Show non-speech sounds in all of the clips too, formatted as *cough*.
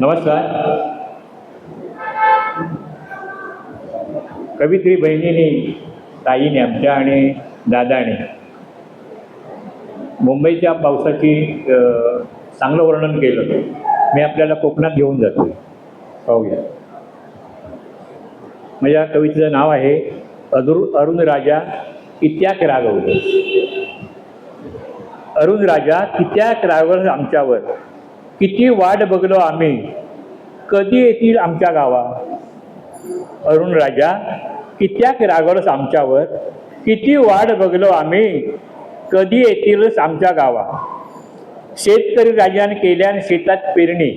नमस्कार. कवित्री बहिणीने ताईने आमच्या आणि दादाने मुंबईच्या पावसाची चांगलं वर्णन केलं. मी आपल्याला कोकणात घेऊन जातो पाहूया. माझ्या कवितेचं नाव आहे अदुर अरुण राजा कित्याक रागवलं अरुण राजा कित्याक रागवलं आमच्यावर? किती वाट बघलो आम्ही कधी येतील आमच्या गावा अरुण राजा कित्याक रागवलंस आमच्यावर? किती वाट बघलो आम्ही कधी येतीलच आमच्या गावा शेतकरी राजान केल्यान शेतात पेरणी.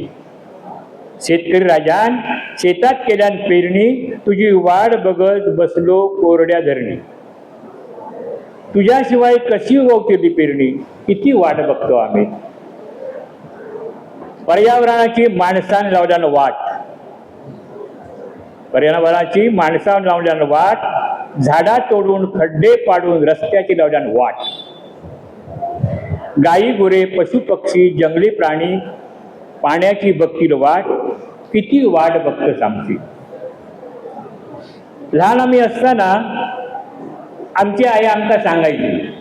शेतकरी राजान शेतात केल्यान पेरणी तुझी वाट बघत बसलो कोरड्या धरणी. तुझ्याशिवाय कशी उगवते पेरणी? किती वाट बघतो आम्ही? पर्यावरणाची माणसाने लावल्यानं वाट. पर्यावरणाची माणसाने लावल्यानं वाट झाडा तोडून खड्डे पाडून रस्त्याची लावल्यानं वाट. गाई गुरे पशुपक्षी जंगली प्राणी पाण्याची बघतील वाट किती वाट बघतच आमची? लहान आम्ही असताना आमची आई आमका सांगायची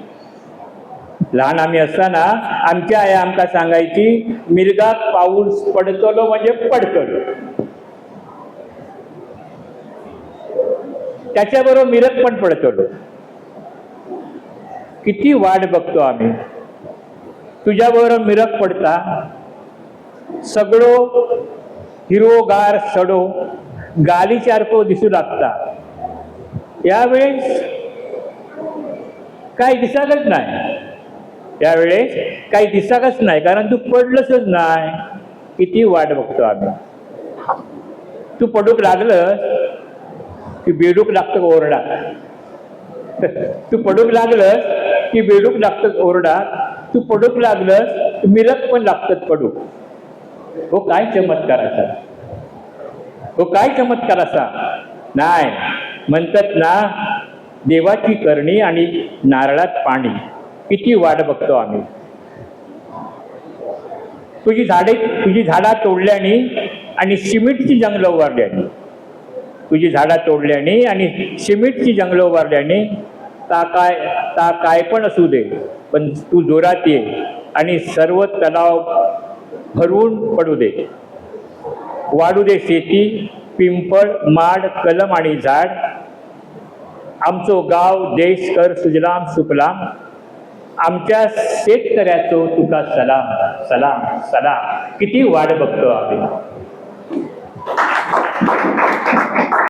लहान आम्ही असताना आमच्या आई आमका सांगायची मिरगात पाऊस पडतलो म्हणजे पडतलो. त्याच्याबरोबर मिरग पण पडतलो. किती वाट बघतो आम्ही. तुझ्याबरोबर मिरग पडता. सगळो हिरोगार सडो गाली चारको दिसू लागता. यावेळेस काही दिसाकच नाही. त्यावेळेस काही दिसाकच नाही कारण तू पडलंसच नाही. किती वाट बघतो आम्ही. तू पडूक लागलं की बेडूक *laughs* लागतं ओरडा. तू पडूक लागलं की बेडूक लागतं ओरडा. तू पडूक लागलं की मिरक पण लागतात पडूक. हो काय चमत्कार असा. हो काय चमत्कार असा. नाही म्हणतात ना देवाची करणी आणि नारळात पाणी. किती वाट बघतो आम्ही? तुझी झाडे तुझी झाडा तोडल्याने आणि सिमेंटची जंगलं उभारल्याने. तुझी झाडा तोडल्याने आणि सिमेंटची जंगलं उभारल्याने ता काय ता काय पण असू दे पण तू जोरात ये आणि सर्व तलाव भरवून पडू दे. वाढू दे शेती पिंपळ माड कलम आणि झाड. आमचो गाव देश कर सुजलाम सुकलाम आमच्या शेतकऱ्याचो तुका सलाम सलाम सलाम. किती वाट बघतो आम्ही.